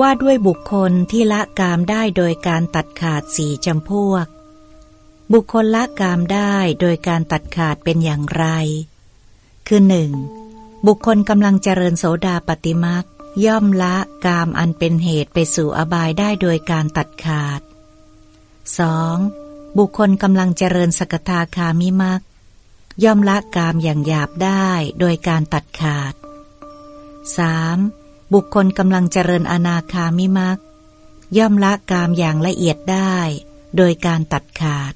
ว่าด้วยบุคคลที่ละกามได้โดยการตัดขาดสี่จำพวก บุคคลละกามได้โดยการตัดขาดเป็นอย่างไร คือหนึ่งบุคคลกำลังเจริญโสดาปฏิมักย่อมละกามอันเป็นเหตุไปสู่อบายได้โดยการตัดขาด 2. บุคคลกำลังเจริญสกทาคามิมักย่อมละกามอย่างหยาบได้โดยการตัดขาด 3. บุคคลกำลังเจริญอนาคามิมักย่อมละกามอย่างละเอียดได้ โดยการตัดขาด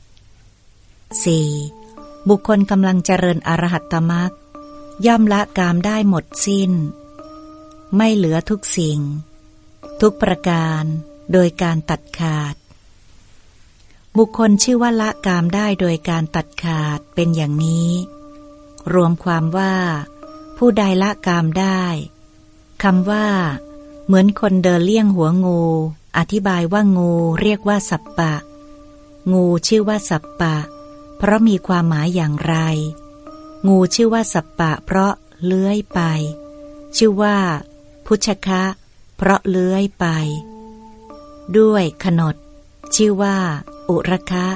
4. บุคคลกำลังเจริญอรหัตตมักย่อมละกามได้หมดสิ้น ไม่เหลือทุกสิ่ง ทุกประการโดยการตัดขาด บุคคลชื่อว่าละกามได้โดยการตัดขาดเป็นอย่างนี้ รวมความว่า ผู้ใดละกามได้ คำว่า เหมือนคนเดินเลี่ยงหัวงู อธิบายว่างูเรียกว่าสัปปะ งูชื่อว่าสัปปะ เพราะมีความหมายอย่างไร งูชื่อว่าสัปปะ เพราะเลื้อยไป ชื่อว่า พุชคะ เพราะเลื้อยไป ด้วยขนด ชื่อว่า อุรคะ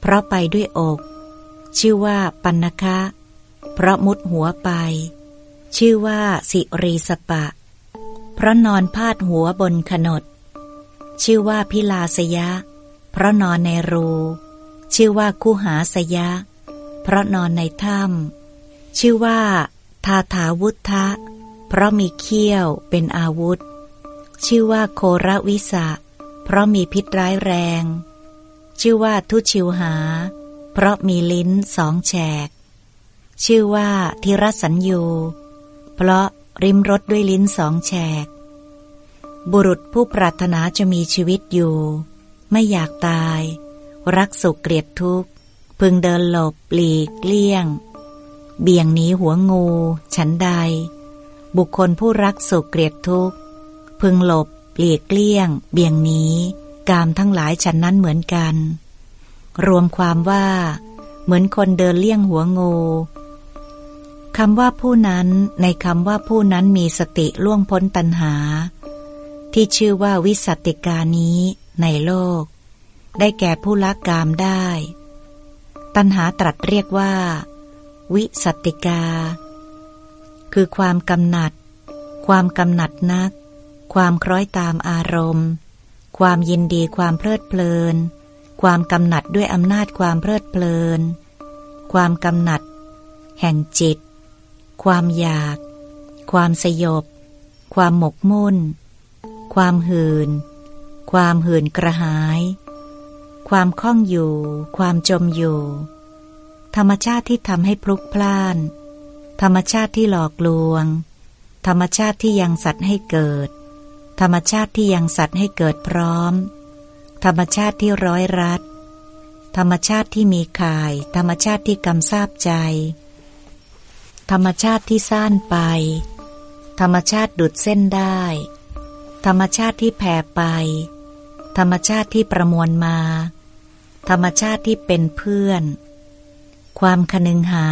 เพราะไปด้วยอก ชื่อว่าปันคะ เพราะมุดหัวไป ชื่อว่าสิรีสปะ เพราะนอนพาดหัวบนขนด ชื่อว่าพิลาสยะ เพราะนอนในรู ชื่อว่าคู่หาสยะ เพราะนอนในถ้ำชื่อว่า ทาถาวุธะเพราะมีเขี้ยวเป็นอาวุธ ชื่อว่าโครวิสะ เพราะมีพิษร้ายแรง ชื่อว่าทุชิวหา เพราะมีลิ้นสองแฉก ชื่อว่าทิรสัญยู เพราะริมรถด้วยลิ้นสองแฉก บุรุษผู้ปรารถนาจะมีชีวิตอยู่ ไม่อยากตาย รักสุขเกลียดทุกข์ พึงเดินหลบหลีกเลี่ยง เบี่ยงหนีหัวงู ฉันใด บุคคลผู้รักสุขเกลียดทุกข์ พึงหลบหลีกเลี่ยง เบี่ยงหนีกามทั้งหลายฉันนั้นเหมือนกัน รวมความว่า เหมือนคนเดินเลี่ยงหัวงู คำว่าผู้นั้นในคำว่าผู้นั้นมีสติล่วงพ้นตัณหา ที่ชื่อว่าวิสัติกานี้ในโลก ได้แก่ผู้ละกามได้ ตัณหาตรัสเรียกว่า วิสัติกา คือความกำหนัด ความกำหนัดนัก ความคล้อยตามอารมณ์ ความยินดีความเพลิดเพลิน ความกำหนัดด้วยอำนาจความเพลิดเพลิน ความกำหนัด แห่งจิต ความอยาก ความสยบ ความหมกมุ่น ความหืนความหืนกระหาย ความคล่องอยู่ ความจมอยู่ ธรรมชาติที่ทำให้พลุกพล่าน ธรรมชาติที่หลอกลวง ธรรมชาติที่ยังสัตว์ให้เกิด ธรรมชาติที่ยังสัตว์ให้เกิดพร้อม ธรรมชาติที่ร้อยรัด ธรรมชาติที่มีข่าย ธรรมชาติที่กำซาบใจ ธรรมชาติที่ซ่านไป ธรรมชาติดุดเส้นได้ ธรรมชาติที่แผ่ไป ธรรมชาติที่ประมวลมา ธรรมชาติที่เป็นเพื่อน ความคนึงหา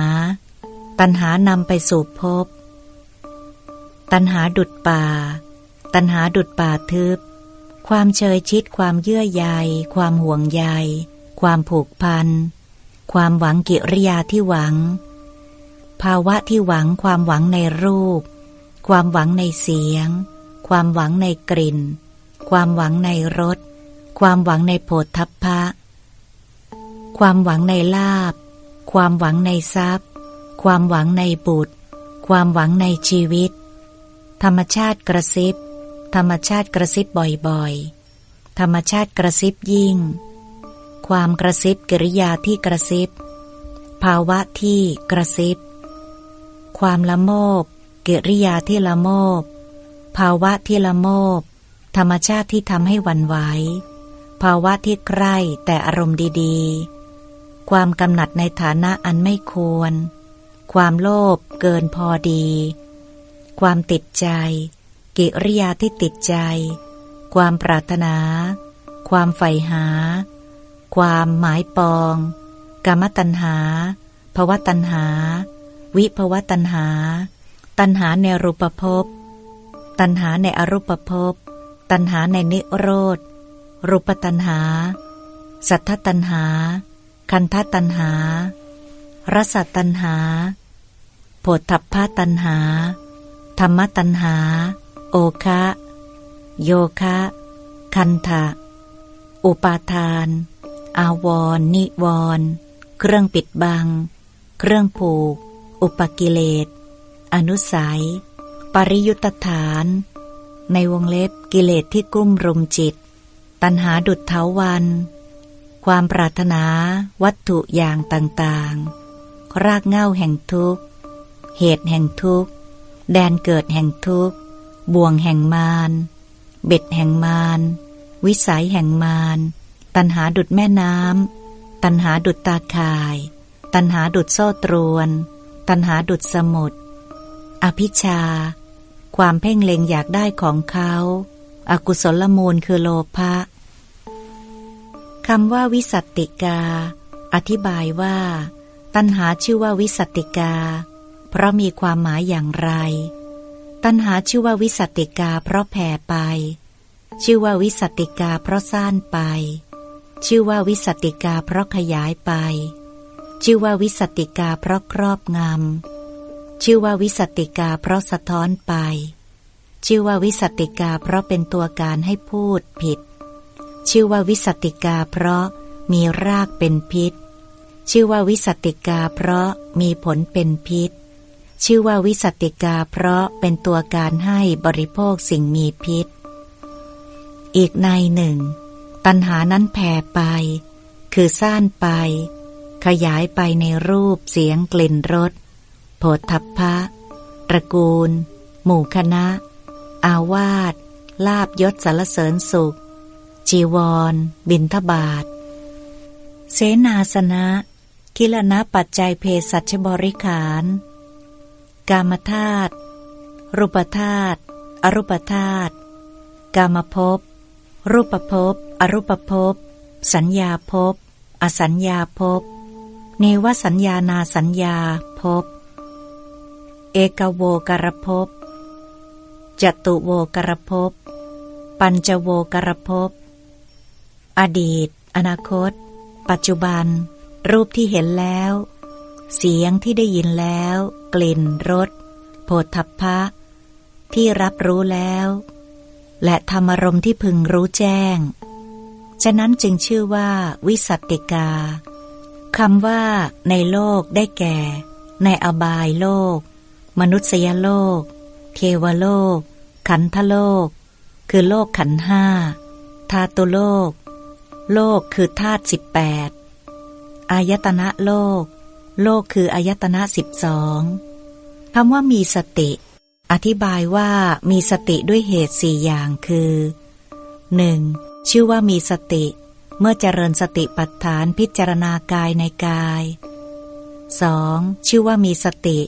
ตัณหานำไปสู่พบ ตัณหาดุดป่า ตัณหาดุดป่าทึบ ความเชยชิดความเยื่อใย ความห่วงใย ความผูกพัน ความหวังกิริยาที่หวัง ภาวะที่หวังความหวังในรูป ความหวังในเสียง ความหวังในกลิ่น ความหวังในรส ความหวังในโผฏฐัพพะ ความหวังในลาบ ความหวังในทรัพย์ ความหวังในบุตร ความหวังในชีวิต ธรรมชาติกระซิบ ธรรมชาติกระซิบบ่อยๆ ธรรมชาติกระซิบยิ่ง ความกระซิบกิริยาที่กระซิบ ภาวะที่กระซิบ ความละโมบกิริยาที่ละโมบภาวะที่ละโมบธรรมชาติที่ทำให้วันไหว ภาวะที่ใกล้แต่อารมณ์ดีๆ ความกำหนัดในฐานะอันไม่ควร ความโลภเกินพอดี ความติดใจ กิริยาที่ติดใจ ความปรารถนา ความใฝ่หา ความหมายปองกรรมตัณหาภวะตัณหา วิภวตัณหา ตัณหาในรูปภพ ตัณหาในอรูปภพ ตัณหาในนิโรธ รูปตัณหา สัทธตัณหา คันธตัณหา รสตัณหาโผฏฐัพพตัณหา ธรรมตัณหา โอคะ โยคะ คันธะอุปาทาน อาวรนิวร เครื่องปิดบัง เครื่องผูก อุปกิเลส อนุสัย ปริยุตฐาน ในวงเล็บกิเลสที่กุ้มรุมจิต ตัณหาดุดเทาวัน ความปรารถนาวัตถุอย่างต่างๆ รากเง่าแห่งทุกข์ เหตุแห่งทุกข์ แดนเกิดแห่งทุกข์ บ่วงแห่งมารเบ็ดแห่งมารวิสัยแห่งมารตัณหาดุดแม่น้ำ ตัณหาดุดตาข่าย ตัณหาดุดโซ่ตรวน ตัณหาดุดสมุดอภิชา ความเพ่งเล็งอยากได้ของเขาอากุศลมูลคือโลภะคำว่าวิสัตติกา อธิบายว่า ตัณหาชื่อว่าวิสัตติกา เพราะมีความหมายอย่างไร ตัณหาชื่อว่าวิสัตติกา เพราะแผ่ไป ชื่อว่าวิสัตติกา เพราะซ่านไป ชื่อว่าวิสัตติกา เพราะขยายไป ชื่อว่าวิสติกาเพราะครอบงำชื่อว่าวิสติกาเพราะสะท้อนไป ชื่อว่าวิสติกาเพราะเป็นตัวการให้พูดผิด ชื่อว่าวิสติกาเพราะมีรากเป็นพิษ ชื่อว่าวิสติกาเพราะมีผลเป็นพิษ ชื่อว่าวิสตติกาเพราะเป็นตัวการให้บริโภคสิ่งมีพิษ อีกในหนึ่ง ตัณหานั้นแผ่ไป คือซ่านไป ขยายไปในรูปเสียงกลิ่นรสโผฏฐัพพะตระกูล หมู่คณะ อาวาสลาบยศสารเสริญสุข จีวร บินทบาท เสนาสนะกิลนะปัจจัยเพศสัชบริขาร กามธาตุรูปธาตุอรูปธาตุกามภพรูปภพอรูปภพสัญญาภพอสัญญาภพ เนวสัญญานาสัญญาภพเอกโวกรภพจตุโวกรภพปัญจโวกรภพอดีต อนาคต ปัจจุบัน รูปที่เห็นแล้ว เสียงที่ได้ยินแล้ว กลิ่นรสโผฏฐัพพะ ที่รับรู้แล้ว และธรรมรมที่พึงรู้แจ้ง ฉะนั้นจึงชื่อว่าวิสัตติกา คำว่าในโลกได้แก่ ในอบายโลก มนุษยโลก เทวโลก ขันธโลก คือโลกขันห้าธาตุโลก โลกคือธาตุสิบแปดอายตนะโลก โลกคืออายตนะสิบสองคำว่ามีสติ อธิบายว่ามีสติด้วยเหตุสี่อย่างคือ 1. ชื่อว่ามีสติ เมื่อเจริญสติปัฏฐานพิจารณากายในกาย 2. ชื่อว่ามีสติ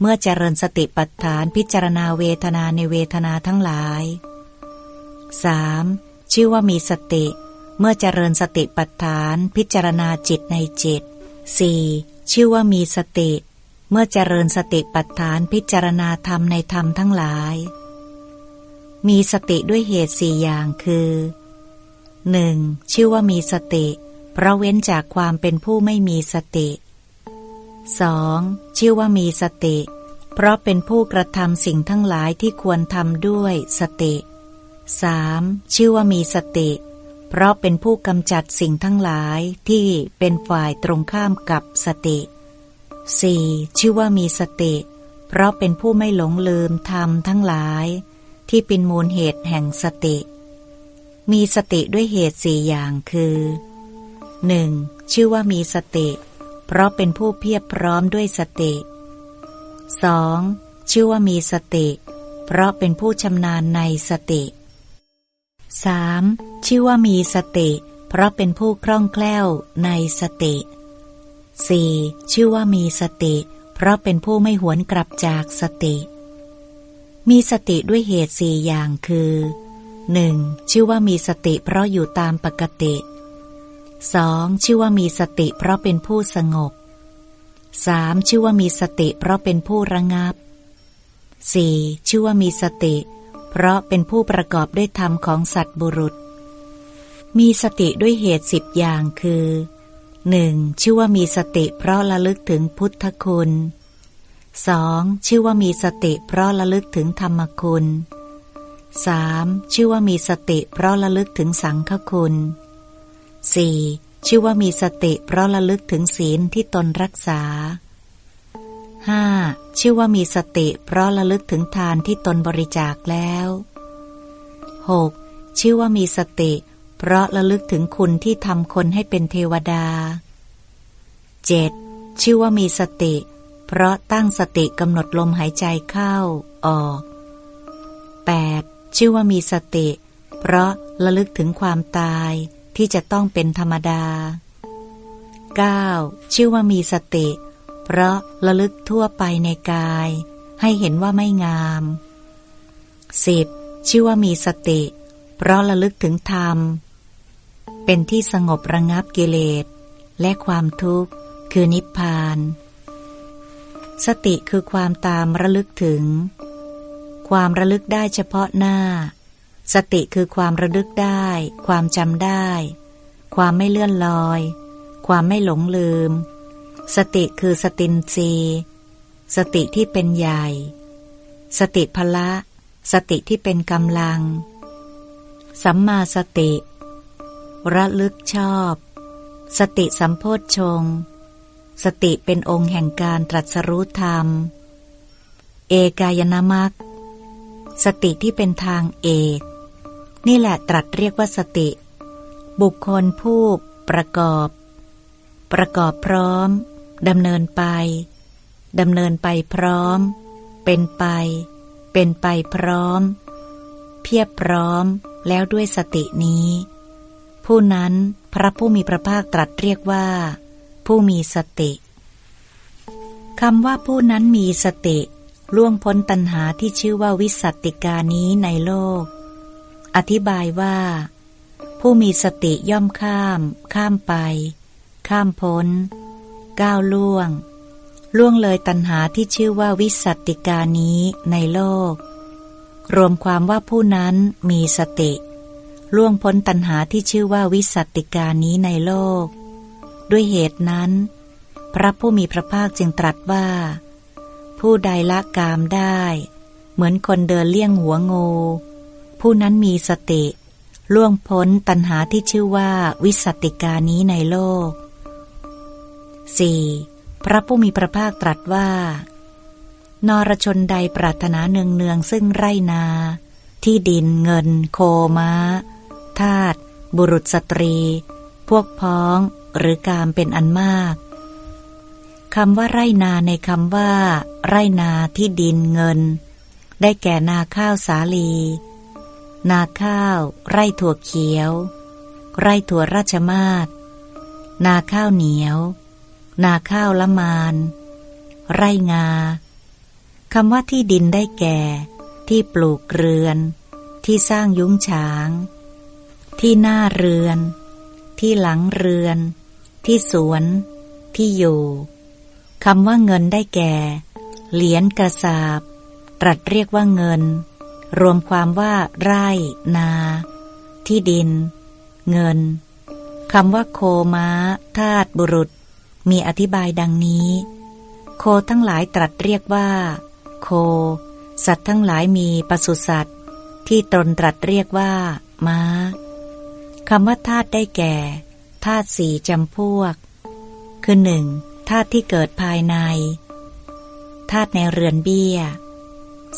เมื่อเจริญสติปัฏฐานพิจารณาเวทนาในเวทนาทั้งหลาย 3. ชื่อว่ามีสติ เมื่อเจริญสติปัฏฐานพิจารณาจิตในจิต 4. ชื่อว่ามีสติ เมื่อเจริญสติปัฏฐานพิจารณาธรรมในธรรมทั้งหลาย มีสติด้วยเหตุสี่อย่างคือ 1. ชื่อว่ามีสติ เพราะเว้นจากความเป็นผู้ไม่มีสติ 2. ชื่อว่ามีสติ เพราะเป็นผู้กระทำสิ่งทั้งหลายที่ควรทำด้วยสติ 3. ชื่อว่ามีสติ เพราะเป็นผู้กำจัดสิ่งทั้งหลายที่เป็นฝ่ายตรงข้ามกับสติ 4. ชื่อว่ามีสติ เพราะเป็นผู้ไม่หลงลืมธรรมทั้งหลาย ที่เป็นมูลเหตุแห่งสติ มีสติด้วยเหตุสี่อย่างคือ 1. ชื่อว่ามีสติ เพราะเป็นผู้เพียบพร้อมด้วยสติ 2. ชื่อว่ามีสติ เพราะเป็นผู้ชำนาญในสติ 3. ชื่อว่ามีสติ เพราะเป็นผู้คล่องแคล่วในสติ 4. ชื่อว่ามีสติ เพราะเป็นผู้ไม่หวนกลับจากสติ มีสติด้วยเหตุสี่อย่างคือ 1. หนึ่งชื่อว่ามีสติเพราะอยู่ตามปกติ 2. ชื่อว่ามีสติเพราะเป็นผู้สงบ 3. ชื่อว่ามีสติเพราะเป็นผู้ระงับ 4. ชื่อว่ามีสติ เพราะเป็นผู้ประกอบด้วยธรรมของสัตบุรุษ มีสติด้วยเหตุสิบอย่างคือ 1. ชื่อว่ามีสติเพราะระลึกถึงพุทธคุณ 2. ชื่อว่ามีสติเพราะระลึกถึงธรรมคุณ 3. ชื่อว่ามีสติเพราะระลึกถึงสังฆคุณ 4. ชื่อว่ามีสติเพราะระลึกถึงศีลที่ตนรักษา 5. ชื่อว่ามีสติเพราะระลึกถึงทานที่ตนบริจาคแล้ว 6. ชื่อว่ามีสติ เพราะระลึกถึงคุณที่ทำคนให้เป็นเทวดา 7. ชื่อว่ามีสติ เพราะตั้งสติกำหนดลมหายใจเข้าออก 8. ชื่อว่ามีสติ เพราะระลึกถึงความตายที่จะต้องเป็นธรรมดา 9. ชื่อว่ามีสติ เพราะระลึกทั่วไปในกาย ให้เห็นว่าไม่งาม 10. ชื่อว่ามีสติ เพราะระลึกถึงธรรม เป็นที่สงบระงับกิเลส และความทุกข์คือนิพพาน สติคือความตามระลึกถึง ความระลึกได้เฉพาะหน้า สติคือความระลึกได้ ความจำได้ ความไม่เลื่อนลอย ความไม่หลงลืม สติคือสตินรีสติที่เป็นใหญ่ สติพละ สติที่เป็นกำลัง สัมมาสติ ระลึกชอบ สติสัมโพชฌงสติเป็นองค์แห่งการตรัสรู้ธรรม เอกายนามัค สติที่เป็นทางเอกนี่แหละตรัสเรียกว่าสติ บุคคลผู้ ประกอบ ประกอบพร้อมดำเนินไปดำเนินไปพร้อม เป็นไป เป็นไปพร้อม เพียบพร้อมแล้วด้วยสตินี้ ผู้นั้นพระผู้มีพระภาคตรัสเรียกว่า ผู้มีสติคำว่าผู้นั้นมีสติ ล่วงพ้นตัณหาที่ชื่อว่าวิสัตติกานี้ในโลก อธิบายว่า ผู้มีสติย่อมข้าม ข้ามไป ข้ามพ้น ก้าวล่วง ล่วงเลยตัณหาที่ชื่อว่าวิสัตติกานี้ในโลก รวมความว่าผู้นั้นมีสติ ล่วงพ้นตัณหาที่ชื่อว่าวิสัตติกานี้ในโลก ด้วยเหตุนั้น พระผู้มีพระภาคจึงตรัสว่า ผู้ใดละกามได้ เหมือนคนเดินเลี่ยงหัวงู ผู้นั้นมีสติ ล่วงพ้นตัณหาที่ชื่อว่าวิสติกานี้ในโลก 4. พระผู้มีพระภาคตรัสว่านรชนใดปรารถนาเนืองเนืองซึ่งไรนา ที่ดินเงิน โคมา้า ทาตบุรุษสตรี พวกพ้องหรือกามเป็นอันมาก คำว่าไรนาในคำว่า ไรนาที่ดินเงิน ได้แก่นาข้าวสาลี นาข้าว ไร่ถั่วเขียว ไร่ถั่วราชมาศนาข้าวเหนียว นาข้าวละมาน ไร่งาคำว่าที่ดินได้แก่ ที่ปลูกเรือน ที่สร้างยุ้งฉาง ที่หน้าเรือน ที่หลังเรือน ที่สวน ที่อยู่ คำว่าเงินได้แก่ เหรียญกระสาบ ตรัสเรียกว่าเงิน รวมความว่า ไร่ นา ที่ดิน เงินคำว่าโคม้าทาตบุรุษ มีอธิบายดังนี้ โคทั้งหลายตรัสเรียกว่า โค สัตว์ทั้งหลายมีปศุสัตว์ ที่ตนตรัสเรียกว่า ม้าคำว่าทาตได้แก่ธาตุสี่จำพวก คือหนึ่ง ธาตุที่เกิดภายใน ธาตุในเรือนเบี้ย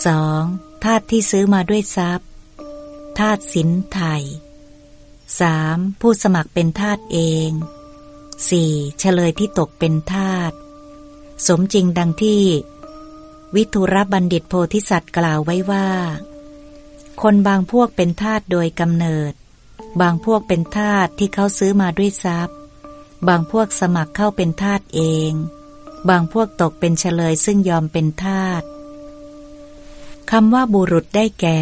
สองธาตุที่ซื้อมาด้วยทรัพย์ ธาตุสินไทยสามผู้สมัครเป็นทาตเองสี่เฉลยที่ตกเป็นทาตสมจริงดังที่ วิทุรบัณฑิตโพธิสัตว์กล่าวไว้ว่า คนบางพวกเป็นทาตโดยกำเนิด บางพวกเป็นทาสที่เขาซื้อมาด้วยทรัพย์ บางพวกสมัครเข้าเป็นทาสเอง บางพวกตกเป็นเฉลยซึ่งยอมเป็นทาสคำว่าบุรุษได้แก่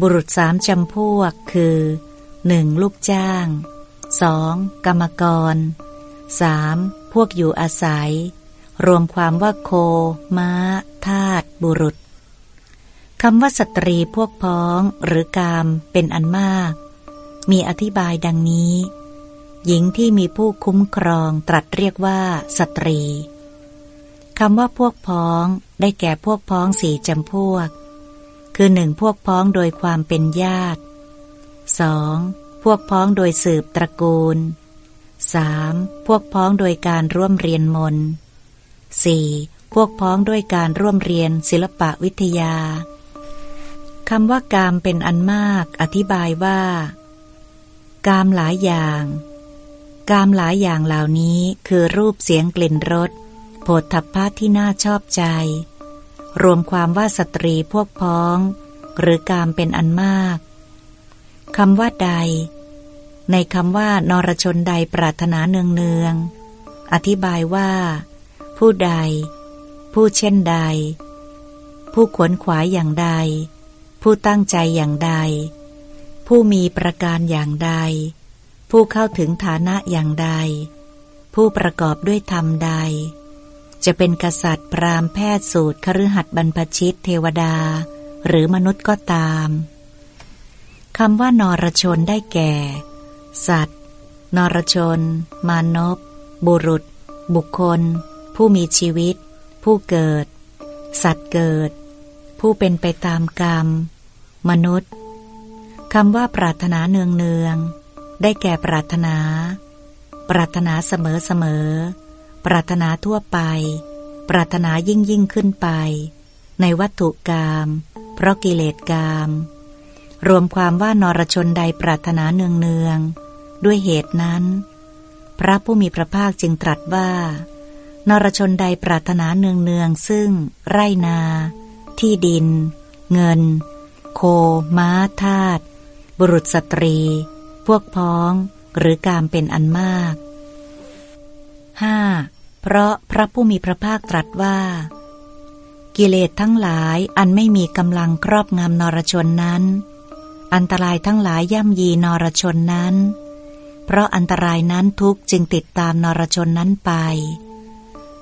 บุรุษสามจำพวก คือ 1. ลูกจ้าง 2. กรรมกร 3. พวกอยู่อาศัย รวมความว่าโค ม้า ทาตบุรุษคำว่าสตรีพวกพ้องหรือกามเป็นอันมาก มีอธิบายดังนี้ หญิงที่มีผู้คุ้มครองตรัสเรียกว่าสตรีคำว่าพวกพ้องได้แก่พวกพ้องสี่จำพวก คือหนึ่งพวกพ้องโดยความเป็นญาติสองพวกพ้องโดยสืบตระกูลสามพวกพ้องโดยการร่วมเรียนมนสี่พวกพ้องด้วยการร่วมเรียนศิลปะวิทยาคำว่ากามเป็นอันมาก อธิบายว่า กามหลายอย่าง กามหลายอย่างเหล่านี้คือรูปเสียงกลิ่นรสโผฏฐัพพะที่น่าชอบใจ รวมความว่าสตรีพวกพ้อง หรือกามเป็นอันมากคำว่าใด ในคำว่านรชนใดปรารถนาเนืองเนืองอธิบายว่า ผู้ใด ผู้เช่นใด ผู้ขวนขวายอย่างใด ผู้ตั้งใจอย่างใด ผู้มีประการอย่างใด ผู้เข้าถึงฐานะอย่างใด ผู้ประกอบด้วยธรรมใด จะเป็นกษัตริย์พราหมณ์แพทย์สูตรคฤหัสถ์บรรพชิตเทวดา หรือมนุษย์ก็ตามคำว่านรชนได้แก่ สัตว์ นรชน มานพบุรุษ บุคคล ผู้มีชีวิต ผู้เกิด สัตว์เกิด ผู้เป็นไปตามกรรม มนุษย์คำว่าปรารถนาเนืองเนือง ได้แก่ปรารถนา ปรารถนาเสมอเสมอ ปรารถนาทั่วไป ปรารถนายิ่งยิ่งขึ้นไป ในวัตถุกรรมเพราะกิเลสกรรมรวมความว่านรชนใดปรารถนาเนืองเนืองด้วยเหตุนั้น พระผู้มีพระภาคจึงตรัสว่า นรชนใดปรารถนาเนืองเนืองซึ่ง ไรนา ที่ดิน เงิน โค ม้าทาตบุรุษสตรี วกพ้องหรือการเป็นอันมาก 5. เพราะพระผู้มีพระภาคตรัสว่า กิเลสทั้งหลายอันไม่มีกำลังครอบงำนรชนนั้น อันตรายทั้งหลายย่ำยีนรชนนั้น เพราะอันตรายนั้นทุกจึงติดตามนรชนนั้นไป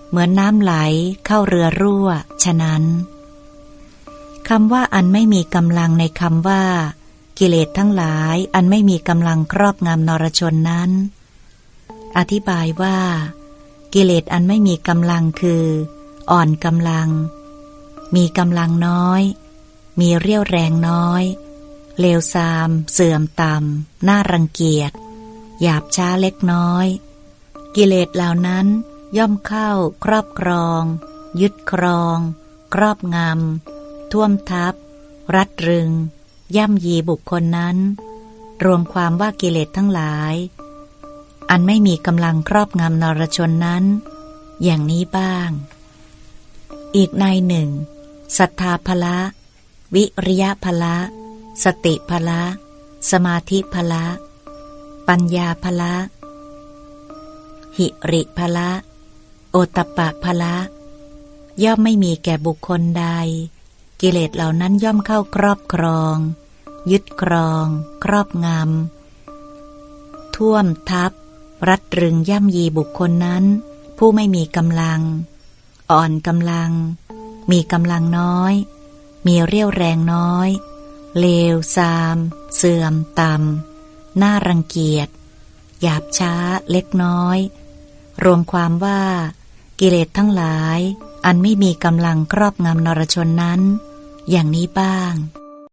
เหมือนน้ำไหลเข้าเรือรั่ว ฉะนั้นคำว่าอันไม่มีกำลังในคำว่า กิเลสทั้งหลายอันไม่มีกำลังครอบงำนรชนนั้น อธิบายว่า กิเลสอันไม่มีกำลังคือ อ่อนกำลัง มีกำลังน้อย มีเรี่ยวแรงน้อย เลวทราม เสื่อมต่ำน่ารังเกียจ หยาบช้าเล็กน้อย กิเลสเหล่านั้นย่อมเข้า ครอบครอง ยึดครอง ครอบงำท่วมทับ รัดรึง ย่ำยีบุคคลนั้น รวมความว่ากิเลสทั้งหลาย อันไม่มีกำลังครอบงำนรชนนั้น อย่างนี้บ้าง อีกในหนึ่งศรัทธาภละ วิริยะภละ สติพละ สมาธิพละ ปัญญาพละ หิริพละ โอตปะพละ ย่อมไม่มีแก่บุคคลใด กิเลสเหล่านั้นย่อมเข้าครอบครอง ยึดครอง ครอบงำ ท่วมทับ รัดรึงย่ำยีบุคคลนั้น ผู้ไม่มีกำลัง อ่อนกำลัง มีกำลังน้อย มีเรี่ยวแรงน้อย เลวซาม เสื่อมต่ำน่ารังเกียจ หยาบช้าเล็กน้อย รวมความว่า กิเลสทั้งหลายอันไม่มีกำลังครอบงำนรชนนั้น อย่างนี้บ้าง